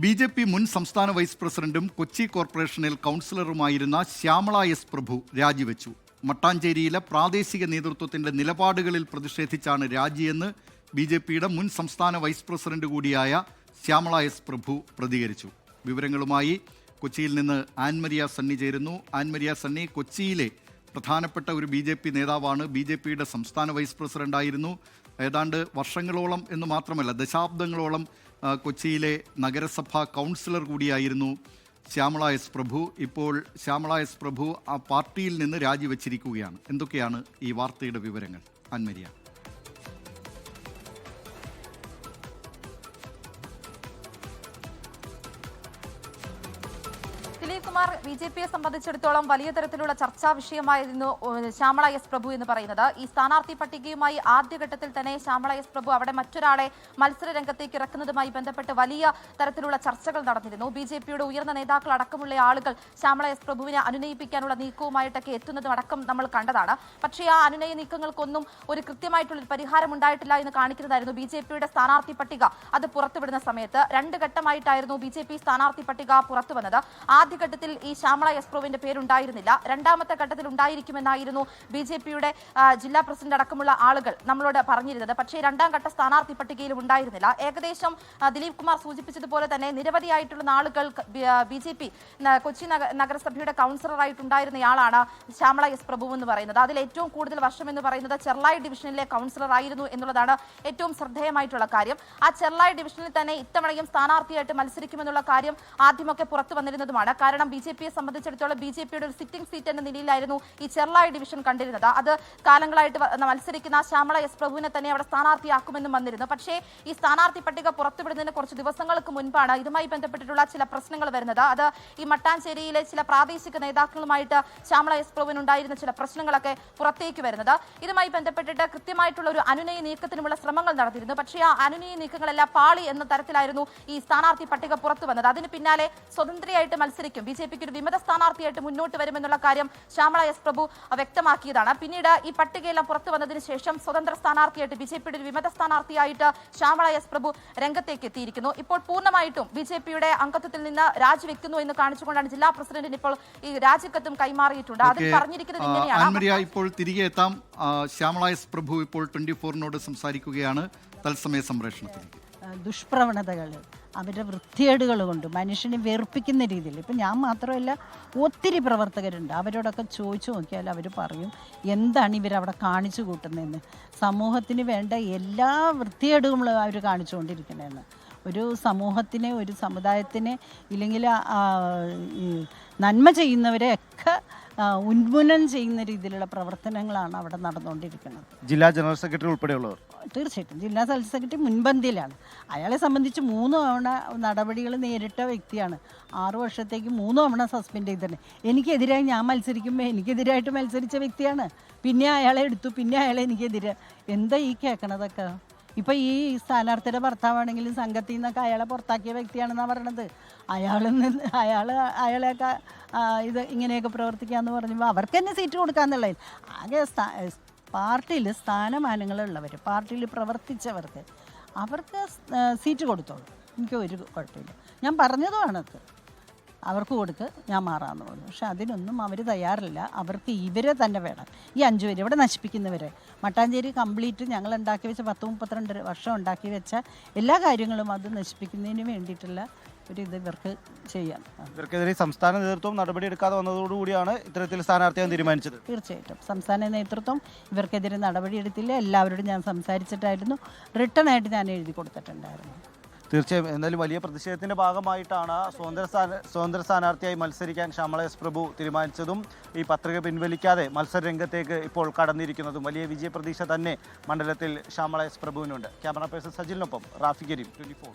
B J P മുൻ സംസ്ഥാന vice പ്രസിഡന്റും കൊച്ചി കോർപ്പറേഷനിൽ കൗൺസിലറുമായിരുന്ന ശ്യാമള എസ് പ്രഭു രാജിവെച്ചു. മട്ടാഞ്ചേരിയിലെ പ്രാദേശിക നേതൃത്വത്തിന്റെ നിലപാടുകളിൽ പ്രതിഷേധിച്ചാണ് രാജിയെന്ന് ബി ജെ പിയുടെ മുൻ സംസ്ഥാന വൈസ് പ്രസിഡന്റ് കൂടിയായ ശ്യാമള എസ് പ്രഭു പ്രതികരിച്ചു. വിവരങ്ങളുമായി കൊച്ചിയിൽ നിന്ന് ആൻമരിയ സണ്ണി ചേരുന്നു. ആൻമരിയ സണ്ണി കൊച്ചിയിലെ പ്രധാനപ്പെട്ട ഒരു ബി ജെ പി നേതാവാണ്. ബി ജെ പിയുടെ സംസ്ഥാന വൈസ് പ്രസിഡന്റായിരുന്നു. ഏതാണ്ട് വർഷങ്ങളോളം എന്ന് മാത്രമല്ല ദശാബ്ദങ്ങളോളം കൊച്ചിയിലെ നഗരസഭാ കൗൺസിലർ കൂടിയായിരുന്നു ശ്യാമള എസ് പ്രഭു. ഇപ്പോൾ ശ്യാമള എസ് പ്രഭു ആ പാർട്ടിയിൽ നിന്ന് രാജിവെച്ചിരിക്കുകയാണ്. എന്തൊക്കെയാണ് ഈ വാർത്തയുടെ വിവരങ്ങൾ? അൻമരിയ ദിലീപ് കുമാർ ബി ജെ പിയെ സംബന്ധിച്ചിടത്തോളം വലിയ തരത്തിലുള്ള ചർച്ചാ വിഷയമായിരുന്നു ശ്യാമള എസ് പ്രഭു എന്ന് പറയുന്നത്. ഈ സ്ഥാനാർത്ഥി പട്ടികയുമായി ആദ്യഘട്ടത്തിൽ തന്നെ ശ്യാമള എസ് പ്രഭു അവിടെ മറ്റൊരാളെ മത്സര രംഗത്തേക്ക് ഇറക്കുന്നതുമായി ബന്ധപ്പെട്ട് വലിയ തരത്തിലുള്ള ചർച്ചകൾ നടന്നിരുന്നു. ബി ജെ പിയുടെ ഉയർന്ന നേതാക്കൾ അടക്കമുള്ള ആളുകൾ ശ്യാമള എസ് പ്രഭുവിനെ അനുനയിപ്പിക്കാനുള്ള നീക്കവുമായിട്ടൊക്കെ എത്തുന്നതും അടക്കം നമ്മൾ കണ്ടതാണ്. പക്ഷേ ആ അനുനയ നീക്കങ്ങൾക്കൊന്നും ഒരു കൃത്യമായിട്ടുള്ള പരിഹാരം ഉണ്ടായിട്ടില്ല എന്ന് കാണിക്കുന്നതായിരുന്നു ബി ജെ പിയുടെ സ്ഥാനാർത്ഥി പട്ടിക. അത് പുറത്തുവിടുന്ന സമയത്ത് രണ്ട് ഘട്ടമായിട്ടായിരുന്നു ബി ജെ പി സ്ഥാനാർത്ഥി പട്ടിക പുറത്തു വന്നത് ആദ്യഘട്ടത്തിൽ ഈ ശ്യാമള എസ് പ്രഭുവിന്റെ പേരുണ്ടായിരുന്നില്ല. രണ്ടാമത്തെ ഘട്ടത്തിൽ ഉണ്ടായിരിക്കുമെന്നായിരുന്നു ബി ജെ പിയുടെ ജില്ലാ പ്രസിഡന്റ് അടക്കമുള്ള ആളുകൾ നമ്മളോട് പറഞ്ഞിരുന്നത്. പക്ഷേ രണ്ടാം ഘട്ട സ്ഥാനാർത്ഥി പട്ടികയിലും ഉണ്ടായിരുന്നില്ല. ഏകദേശം ദിലീപ് കുമാർ സൂചിപ്പിച്ചതുപോലെ തന്നെ നിരവധിയായിട്ടുള്ള ആളുകൾ ബി ജെ പി കൊച്ചി നഗ- നഗരസഭയുടെ കൗൺസിലറായിട്ടുണ്ടായിരുന്നയാളാണ് ശ്യാമള എസ് പ്രഭു എന്ന് പറയുന്നത്. അതിൽ ഏറ്റവും കൂടുതൽ വർഷം എന്ന് പറയുന്നത് ചെർലായി ഡിവിഷനിലെ കൗൺസിലർ ആയിരുന്നു എന്നുള്ളതാണ് ഏറ്റവും ശ്രദ്ധേയമായിട്ടുള്ള കാര്യം. ആ ചെർലായി ഡിവിഷനിൽ തന്നെ ഇത്തവണയും സ്ഥാനാർത്ഥിയായിട്ട് മത്സരിക്കുമെന്നുള്ള കാര്യം ആദ്യമൊക്കെ പുറത്തു വന്നിരുന്നതുമാണ്. കാരണം ബി ജെ പിയെ സംബന്ധിച്ചിടത്തോളം ബി ജെ പിയുടെ ഒരു സിറ്റിംഗ് സീറ്റ് എന്ന നിലയിലായിരുന്നു ഈ ചെർളായ ഡിവിഷൻ കണ്ടിരുന്നത്. അത് കാലങ്ങളായിട്ട് മത്സരിക്കുന്ന ശ്യാമള എസ് പ്രഭുവിനെ തന്നെ അവിടെ സ്ഥാനാർത്ഥിയാക്കുമെന്നും വന്നിരുന്നു. പക്ഷേ ഈ സ്ഥാനാർത്ഥി പട്ടിക പുറത്തുവിടുന്നതിന് കുറച്ച് ദിവസങ്ങൾക്ക് മുൻപാണ് ഇതുമായി ബന്ധപ്പെട്ടിട്ടുള്ള ചില പ്രശ്നങ്ങൾ വരുന്നത്. അത് ഈ മട്ടാഞ്ചേരിയിലെ ചില പ്രാദേശിക നേതാക്കളുമായിട്ട് ശ്യാമള എസ് പ്രഭുവിന് ഉണ്ടായിരുന്ന ചില പ്രശ്നങ്ങളൊക്കെ പുറത്തേക്ക് വരുന്നത്. ഇതുമായി ബന്ധപ്പെട്ടിട്ട് കൃത്യമായിട്ടുള്ള ഒരു അനുനയ നീക്കത്തിനുമുള്ള ശ്രമങ്ങൾ നടന്നിരുന്നു. പക്ഷേ ആ അനുനയ നീക്കങ്ങളെല്ലാം പാളി എന്ന തരത്തിലായിരുന്നു ഈ സ്ഥാനാർത്ഥി പട്ടിക പുറത്തു വന്നത്. അതിന് പിന്നാലെ സ്വതന്ത്രയായിട്ട് മത്സരിക്കും ബി ജെ പിക്ക് ഒരു വിമത സ്ഥാനാർത്ഥിയായിട്ട് മുന്നോട്ട് വരുമെന്നുള്ള കാര്യം ശ്യാമള എസ് പ്രഭു വ്യക്തമാക്കിയതാണ്. പിന്നീട് ഈ പട്ടികയെല്ലാം പുറത്തു വന്നതിന് ശേഷം സ്വതന്ത്ര സ്ഥാനാർത്ഥിയായിട്ട് ബി ജെ പിയുടെ ഒരു വിമത സ്ഥാനാർത്ഥിയായിട്ട് ശ്യാമള എസ് പ്രഭു രംഗത്തേക്ക് എത്തിയിരിക്കുന്നു. ഇപ്പോൾ പൂർണമായിട്ടും ബി ജെ പിയുടെ അംഗത്വത്തിൽ നിന്ന് രാജിവെക്കുന്നു എന്ന് കാണിച്ചുകൊണ്ടാണ് ജില്ലാ പ്രസിഡന്റിന് ഇപ്പോൾ ഈ രാജിക്കത്തും കൈമാറിയിട്ടുണ്ട്. അതിൽ. പറഞ്ഞിരിക്കുന്നത് ഇങ്ങനെയാണ്. ഇപ്പോൾ തിരികെ എത്താം. ആ, ശ്യാമള എസ് പ്രഭു ഇപ്പോൾ ട്വന്റി ഫോറിനോട് സംസാരിക്കുകയാണ്. തത്സമയ സംപ്രേഷണത്തിൽ ദുഷ്പ്രവണതകൾ. അവരുടെ വൃത്തികേടുകൾ കൊണ്ട് മനുഷ്യനെ വെറുപ്പിക്കുന്ന രീതിയിൽ. ഇപ്പം ഞാൻ മാത്രമല്ല ഒത്തിരി പ്രവർത്തകരുണ്ട്. അവരോടൊക്കെ ചോദിച്ചു നോക്കിയാൽ അവർ പറയും എന്താണ് ഇവരവിടെ കാണിച്ചു കൂട്ടുന്നതെന്ന്? സമൂഹത്തിന് വേണ്ട എല്ലാ വൃത്തികേടുകളും അവർ കാണിച്ചുകൊണ്ടിരിക്കണമെന്ന് ഒരു സമൂഹത്തിനെ ഒരു സമുദായത്തിനെ ഇല്ലെങ്കിൽ നന്മ ചെയ്യുന്നവരെ ഒക്കെ ആ, ഉന്മൂലനം ചെയ്യുന്ന രീതിയിലുള്ള പ്രവർത്തനങ്ങളാണ് അവിടെ നടന്നുകൊണ്ടിരിക്കുന്നത്. ജില്ലാ ജനറൽ സെക്രട്ടറി ഉൾപ്പെടെയുള്ളവർ? തീർച്ചയായിട്ടും. ജില്ലാ സെൽ സെക്രട്ടറി മുൻപന്തിയിലാണ്. അയാളെ സംബന്ധിച്ച് മൂന്ന് തവണ നടപടികൾ നേരിട്ട വ്യക്തിയാണ്. ആറു വർഷത്തേക്ക് മൂന്ന് തവണ സസ്പെൻഡ് ചെയ്തിട്ടുണ്ട്. എനിക്കെതിരായി ഞാൻ മത്സരിക്കുമ്പോൾ എനിക്കെതിരായിട്ട് മത്സരിച്ച വ്യക്തിയാണ്. പിന്നെ അയാളെ എടുത്തു പിന്നെ അയാളെ എനിക്കെതിരെ. എന്താ ഈ കേൾക്കണതൊക്കെ ഇപ്പം ഈ സ്ഥാനാർത്ഥിയുടെ ഭർത്താവാണെങ്കിലും സംഘത്തിൽ നിന്നൊക്കെ അയാളെ പുറത്താക്കിയ വ്യക്തിയാണെന്നാണ് പറയണത്. അയാളിൽ നിന്ന് അയാൾ അയാളെയൊക്കെ ഇത് ഇങ്ങനെയൊക്കെ പ്രവർത്തിക്കാന്ന് പറഞ്ഞപ്പോൾ അവർക്ക് തന്നെ സീറ്റ് കൊടുക്കാന്നുള്ളത് ആകെ പാർട്ടിയിൽ സ്ഥാനമാനങ്ങളുള്ളവർ പാർട്ടിയിൽ പ്രവർത്തിച്ചവർക്ക് അവർക്ക് സീറ്റ് കൊടുത്തോളൂ. എനിക്ക് ഒരു കുഴപ്പമില്ല. ഞാൻ പറഞ്ഞതുമാണത് അവർക്ക് കൊടുക്ക് ഞാൻ മാറാമെന്ന് പറഞ്ഞു. പക്ഷെ അതിനൊന്നും അവർ തയ്യാറില്ല. അവർക്ക് ഇവരെ തന്നെ വേണം. ഈ അഞ്ചു പേര് ഇവിടെ നശിപ്പിക്കുന്നവരെ. മട്ടാഞ്ചേരി കംപ്ലീറ്റ് ഞങ്ങൾ ഉണ്ടാക്കി വെച്ച പത്ത് മുപ്പത്തിരണ്ട് വർഷം ഉണ്ടാക്കി വെച്ച എല്ലാ കാര്യങ്ങളും അത് നശിപ്പിക്കുന്നതിന് വേണ്ടിയിട്ടുള്ള ഒരു ഇത് ഇവർക്ക് ചെയ്യാം. ഇവർക്കെതിരെ സംസ്ഥാന നേതൃത്വം നടപടി നടപടിയെടുക്കാതെ വന്നതോടുകൂടിയാണ് ഇത്തരത്തിൽ സ്ഥാനാർത്ഥിയാൻ തീരുമാനിച്ചത്. തീർച്ചയായിട്ടും. സംസ്ഥാന നേതൃത്വം ഇവർക്കെതിരെ നടപടി നടപടിയെടുത്തില്ല എല്ലാവരോടും ഞാൻ സംസാരിച്ചിട്ടായിരുന്നു. റിട്ടേൺ ആയിട്ട് ഞാൻ എഴുതി കൊടുത്തിട്ടുണ്ടായിരുന്നു. തീർച്ചയായും. എന്നാലും വലിയ പ്രതിഷേധത്തിന്റെ ഭാഗമായിട്ടാണ് സ്വതന്ത്ര സ്ഥാന സ്വതന്ത്ര സ്ഥാനാർത്ഥിയായി മത്സരിക്കാൻ ശ്യാമള എസ് പ്രഭു തീരുമാനിച്ചതും ഈ പത്രിക പിൻവലിക്കാതെ മത്സര രംഗത്തേക്ക് ഇപ്പോൾ കടന്നിരിക്കുന്നതും വലിയ വിജയപ്രതീക്ഷ തന്നെ മണ്ഡലത്തിൽ ശ്യാമള എസ് പ്രഭുവിനുണ്ട്. ക്യാമറ പേഴ്സൺ സജിലിനൊപ്പം റാഫി കരീം ട്വന്റി ഫോർ